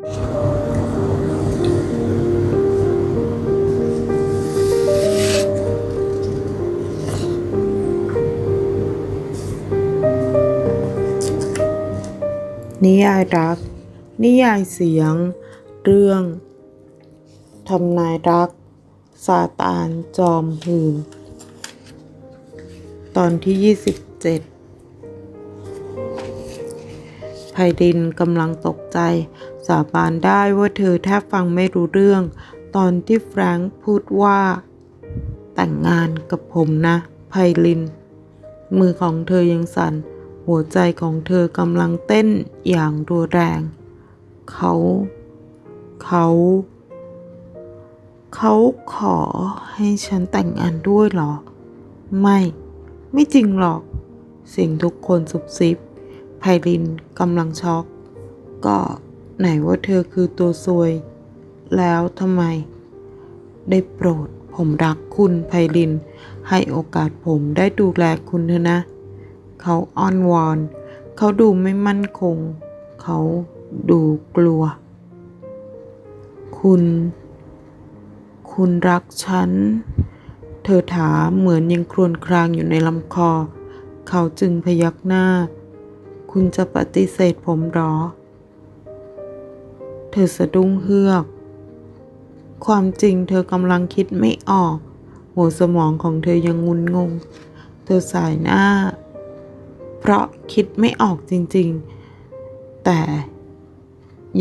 นิยายรัก นิยายเสียง เรื่องทำนายรักซาตานจอมหืน ตอนที่ 27 ไพดินกำลังตกใจ สาบานได้ว่าเธอแทบฟังไม่รู้เรื่อง ตอนที่แฟรงค์พูดว่า แต่งงานกับผมนะไพลิน มือของเธอยังสั่น หัวใจของเธอกำลังเต้นอย่างรุนแรง เขา เขา เขาขอให้ฉันแต่งงานด้วยหรอ ไม่ ไม่จริงหรอก สิ่งทุกคนสุบซิบ ไพลินกำลังช็อก ก็ไหนว่าเธอคือตัวซวย แล้วทำไม ได้โปรดผมรักคุณไพลิน ให้โอกาสผมได้ดูแลคุณเถอะนะ เขาอ้อนวอน เขาดูไม่มั่นคง เขาดูกลัว คุณ คุณรักฉัน เธอถามเหมือนยังครวญครางอยู่ในลำคอ เขาจึงพยักหน้า คุณจะปฏิเสธผมหรอ เธอสะดุ้งเฮือก ความจริงเธอกำลังคิดไม่ออก หัวสมองของเธอยังงุนงง เธอสายหน้า เพราะคิดไม่ออกจริงๆ แต่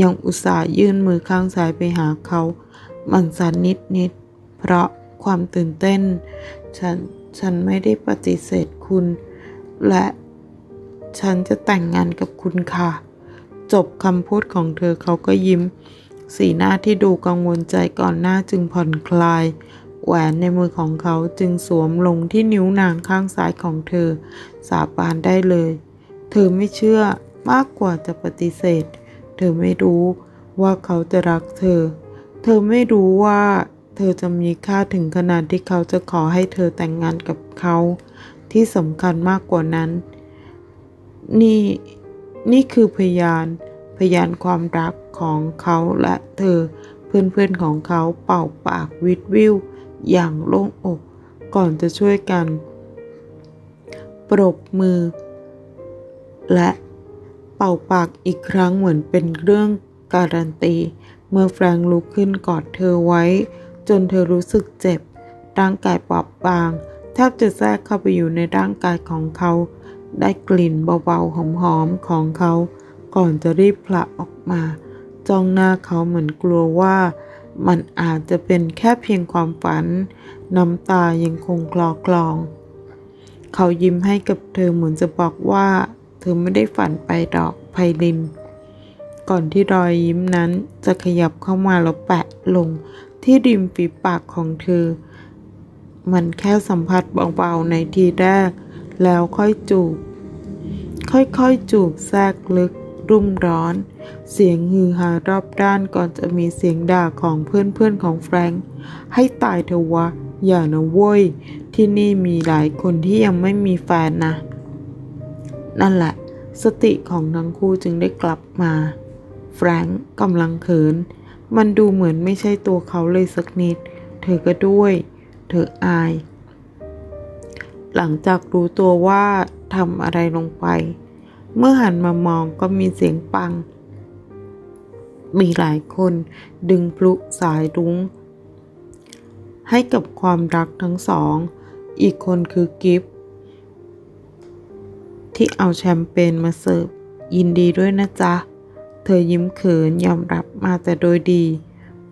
ยังอุตส่าห์ยื่นมือข้างซ้ายไปหาเขา มันสั่นนิดๆ เพราะความตื่นเต้น ฉัน ฉันไม่ได้ปฏิเสธคุณ และ ฉันจะแต่งงานกับคุณค่ะ จบคำพูดของเธอเขาก็ยิ้ม สีหน้าที่ดูกังวลใจก่อนหน้าจึงผ่อนคลาย แหวนในมือของเขาจึงสวมลงที่นิ้วนางข้างซ้ายของเธอ สาบานได้เลย เธอไม่เชื่อมากกว่าจะปฏิเสธ เธอไม่รู้ว่าเขาจะรักเธอ เธอไม่รู้ว่าเธอจะมีค่าถึงขนาดที่เขาจะขอให้เธอแต่งงานกับเขา ที่สำคัญมากกว่านั้น นี่นี่คือพยาน พยานความรักของเขาและเธอ เพื่อนๆของเขาเป่าปากวิดวิวอย่างโล่งอก ก่อนจะช่วยกัน ปรบมือ และเป่าปากอีกครั้งเหมือนเป็นเรื่องการันตี เมื่อแฟรงค์ลุกขึ้นกอดเธอไว้ จนเธอรู้สึกเจ็บ ร่างกายปรับบางแทบจะแทรกเข้าไปอยู่ในร่างกายของเขา ได้กลิ่นเบาๆหอมๆของเขา ก่อนจะรีบผละออกมา จ้องหน้าเขาเหมือนกลัวว่า มันอาจจะเป็นแค่เพียงความฝัน น้ำตายังคงคลอกลอง เขายิ้มให้กับเธอเหมือนจะบอกว่า เธอไม่ได้ฝันไปดอกไพลิน ก่อนที่รอยยิ้มนั้นจะขยับเข้ามาแล้วแปะลงที่ริมฝีปากของเธอ มันแค่สัมผัสเบาๆในทีแรก แล้วค่อยจูบ ค่อยๆจูบแทรกลึก รุ่มร้อน เสียงฮือฮารอบด้านก่อนจะมีเสียงด่าของเพื่อนๆของแฟรงค์ให้ตายเถอะวะ อย่านะเว้ย ที่นี่มีหลายคนที่ยังไม่มีแฟนนะ นั่นแหละ สติของทั้งคู่จึงได้กลับมา แฟรงค์กำลังเขิน มันดูเหมือนไม่ใช่ตัวเขาเลยสักนิด เธอก็ด้วย เธออาย หลังจากรู้ตัวว่าทำอะไรลงไป เมื่อหันมามองก็มีเสียงปัง มีหลายคนดึงพลุสายรุ้ง ให้กับความรักทั้งสอง อีกคนคือกิฟต์ที่เอาแชมเปญมาเสิร์ฟยินดีด้วยนะจ๊ะ เธอยิ้มเขินยอมรับมาแต่โดยดี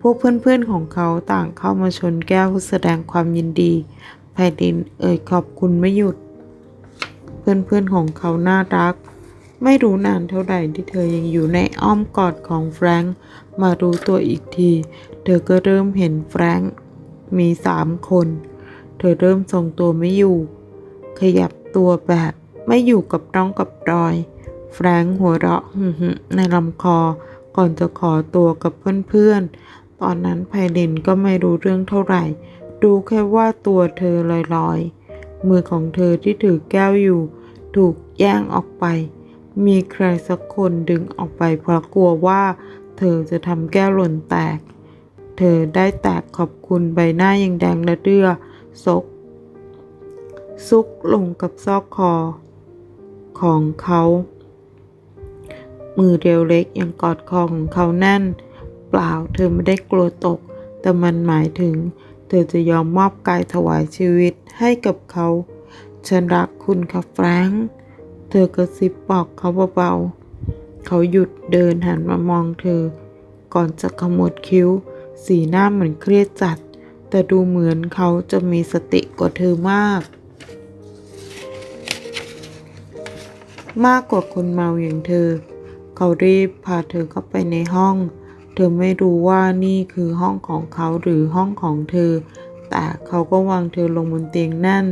พวกเพื่อนๆของเขาต่างเข้ามาชนแก้วแสดงความยินดี ผ่นดินเอ่ยขอบคุณไม่หยุด เพื่อนๆของเขาน่ารัก ไม่รู้นานเท่าไหร่ที่เธอยังอยู่ในอ้อมกอดของแฟรงค์มารู้ตัวอีกที เธอก็เริ่มเห็นแฟรงค์มีสามคน เธอเริ่มทรงตัวไม่อยู่ ขยับตัวแบบไม่อยู่กับร่องกับรอย แฟรงค์หัวเราะหึ่มๆในลำคอ ก่อนจะขอตัวกับเพื่อนๆ ตอนนั้นไพลินก็ไม่รู้เรื่องเท่าไหร่ ดูแค่ว่าตัวเธอลอยๆ มือของเธอที่ถือแก้วอยู่ ถูกแย่งออกไป มีใครสักคนดึงออกไปเพราะกลัวว่าเธอจะทำแก้วหล่นแตก เธอได้แตกขอบคุณใบหน้ายังแดงและเดือซก ซุกลงกับซอกคอ ของเขา มือเรียวเล็กยังกอดคอของเขาแน่น เปล่าเธอไม่ได้กลัวตก แต่มันหมายถึง เธอจะยอมมอบกายถวายชีวิตให้กับเขา ฉันรักคุณค่ะแฟรงค์เธอกระซิบบอกเขาเบาๆ เขาหยุดเดินหันมามองเธอ ก่อนจะขมวดคิ้ว สีหน้าเหมือนเครียดจัด แต่ดูเหมือนเขาจะมีสติกว่าเธอมาก มากกว่าคนเมาอย่างเธอ เขารีบพาเธอเข้าไปในห้อง ธอไม่รู้ว่านี่คือห้องของเขาหรือห้องของเธอ แต่เขาก็วางเธอลงบนเตียงนั่น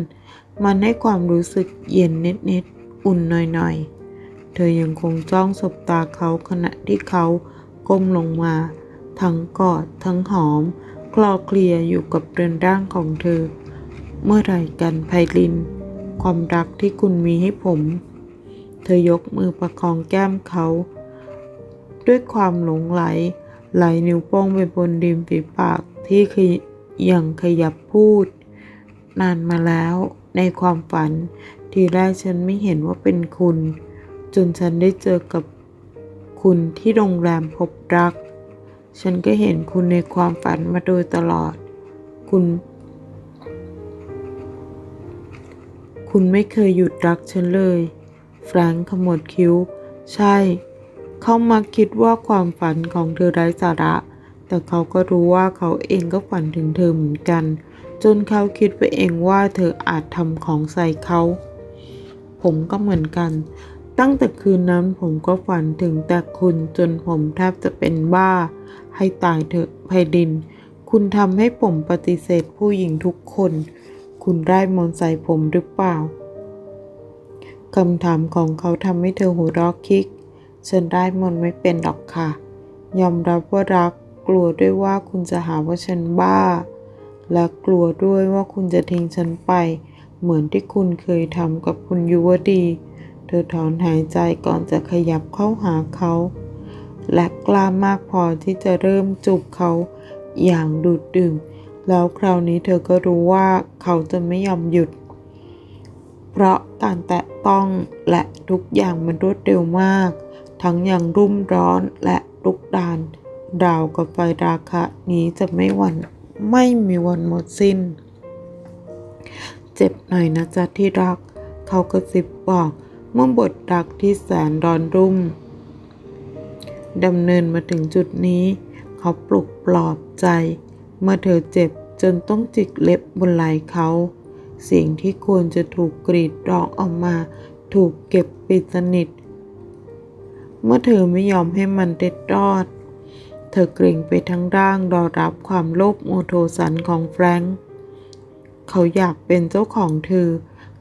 มันให้ความรู้สึกเย็นนิดๆ อุ่นหน่อยๆ เธอยังคงจ้องสบตาเขาขณะที่เขาก้มลงมา ทั้งกอดทั้งหอม คลอเคลียอยู่กับเรือนร่างของเธอ เมื่อไหร่กันไพลิน ความรักที่คุณมีให้ผม เธอยกมือประคองแก้มเขา ด้วยความหลงไหล ไหลนิ้วโป้งไปบนริมฝีปากที่ขยยังขยับพูด นานมาแล้วในความฝัน ทีแรกฉันไม่เห็นว่าเป็นคุณ จนฉันได้เจอกับคุณที่โรงแรมพบรัก ฉันก็เห็นคุณในความฝันมาโดยตลอด คุณ คุณไม่เคยหยุดรักฉันเลย แฟรงค์ขมวดคิ้ว ใช่ เขามาคิดว่าความฝันของเธอไร้สาระ แต่เขาก็รู้ว่าเขาเองก็ฝันถึงเธอเหมือนกัน จนเขาคิดไปเองว่าเธออาจทำของใส่เขา ผมก็เหมือนกัน ตั้งแต่คืนนั้นผมก็ฝันถึงแต่คุณจนผมแทบจะเป็นบ้า ให้ตายเถอะไพดิน คุณทำให้ผมปฏิเสธผู้หญิงทุกคน คุณได้มนใส่ผมหรือเปล่าคำถามของเขาทำให้เธอหัวเราะคิก ฉันได้มนไม่เป็นหรอกค่ะ ยอมรับว่ารัก กลัวด้วยว่าคุณจะหาว่าฉันบ้า และกลัวด้วยว่าคุณจะทิ้งฉันไป เหมือนที่คุณเคยทำกับคุณยุวดี เธอถอนหายใจก่อนจะขยับเข้าหาเขา และกล้ามากพอที่จะเริ่มจูบเขาอย่างดูดดื่ม แล้วคราวนี้เธอก็รู้ว่าเขาจะไม่ยอมหยุด เพราะการแตะต้องและทุกอย่างมันรวดเร็วมาก ทั้งอย่างรุ่มร้อนและลุกดาน ดาวกับไฟราคะนี้จะไม่หวั่นไม่มีวันหมดสิ้น เจ็บหน่อยนะจ๊ะที่รัก เขากระซิบบอกเมื่อบทรักที่แสนร้อนรุ่มดำเนินมาถึงจุดนี้ เขาปลุกปลอบใจ เมื่อเธอเจ็บจนต้องจิกเล็บบนไหล่เขา สิ่งที่ควรจะถูกกรีดร้องออกมา ถูกเก็บปิดสนิท เมื่อเธอไม่ยอมให้มันเด็ดรอด เธอเกรงไปทั้งร่างรอรับความโลภโมโทสันของแฟรงค์เขาอยากเป็นเจ้าของเธอ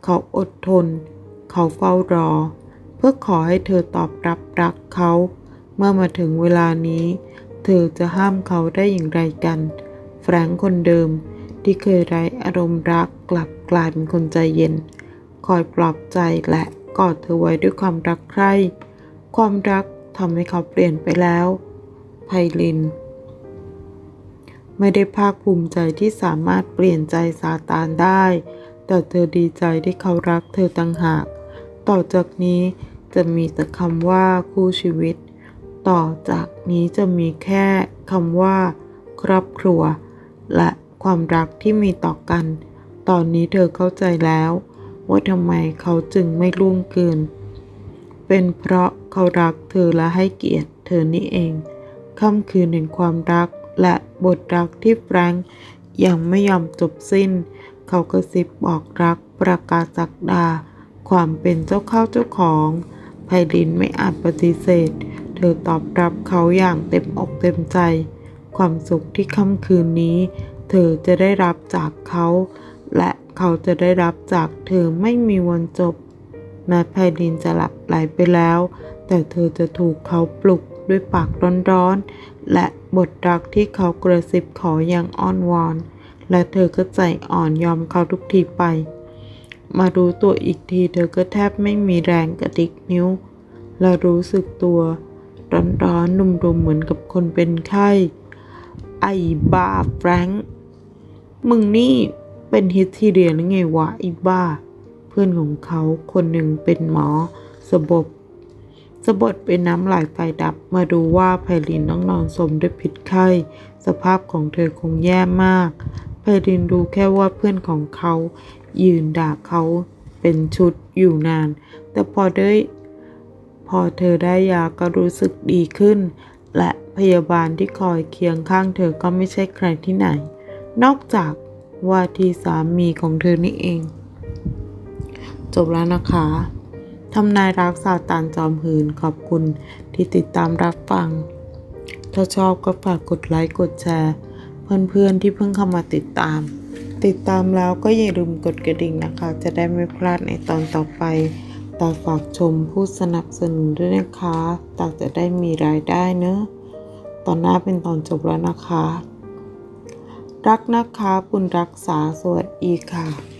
เขาอดทน เขาเฝ้ารอ เพื่อขอให้เธอตอบรับรักเขา เมื่อมาถึงเวลานี้ เธอจะห้ามเขาได้อย่างไรกัน แฟรงค์คนเดิมที่เคยไร้อารมณ์รักกลับกลายเป็นคนใจเย็น คอยปลอบใจและกอดเธอไว้ด้วยความรักใคร่ ความรักทำให้เขาเปลี่ยนไปแล้ว ไพลิน ไม่ได้ภาคภูมิใจที่สามารถเปลี่ยนใจซาตานได้ แต่เธอดีใจที่เขารักเธอต่างหาก ต่อจากนี้จะมีแต่คำว่าคู่ชีวิต ต่อจากนี้จะมีแค่คำว่า ครอบครัว และความรักที่มีต่อกัน ตอนนี้เธอเข้าใจแล้ว ว่าทำไมเขาจึงไม่ล่วงเกิน เป็นเพราะเขารักเธอและให้เกียรติเธอนี่เอง ค่ำคืนแห่งความรักและบทรักที่แฟรงค์ยังไม่ยอมจบสิ้น เขากระซิบบอกรักประกาศสักดา ความเป็นเจ้าเข้าเจ้าของไพลินไม่อาจปฏิเสธ เธอตอบรับเขาอย่างเต็มอกเต็มใจ ความสุขที่ค่ำคืนนี้ เธอจะได้รับจากเขา และเขาจะได้รับจากเธอไม่มีวันจบ แม้ไพลินจะหลับไหลไปแล้ว แต่เธอจะถูกเขาปลุกด้วยปากร้อนๆ และบทรักที่เขากระซิบขออย่างอ้อนวอน และเธอก็ใจอ่อนยอมเขาทุกทีไป มารู้ตัวอีกทีเธอก็แทบไม่มีแรงกระดิกนิ้ว และรู้สึกตัว ร้อนๆนุ่มๆเหมือนกับคนเป็นไข้ ไอ้บ้าแฟรงค์มึงนี่เป็นฮิสทีเรียหรือไงวะไอ้บ้า พื่อนของเขาคนหนึ่งเป็นหมอสบดสบดเป็นน้ำไหลไฟดับมาดูว่าไพลินต้องนอนสมด้วยพิษไข้ สภาพของเธอคงแย่มากไพลินดูแค่ว่าเพื่อนของเขา ยืนด่าเขาเป็นชุดอยู่นาน แต่พอได้พอเธอได้ยาก็รู้สึกดีขึ้น และพยาบาลที่คอยเคียงข้างเธอก็ไม่ใช่ใครที่ไหน นอกจากว่าที่สามีของเธอนี่เอง จบแล้วนะคะทำนายรักซาตานจอมหืนขอบคุณที่ติดตามรับฟัง ถ้าชอบก็ฝากกดไลค์กดแชร์ เพื่อนๆที่เพิ่งเข้ามาติดตาม ติดตามแล้วก็อย่าลืมกดกระดิ่งนะคะ จะได้ไม่พลาดในตอนต่อไปตาฝากชมผู้สนับสนุนด้วยนะคะตาจะได้มีรายได้เนอะตอนหน้าเป็นตอนจบแล้วนะคะ รักนะคะบุญรักษาสวัสดีค่ะ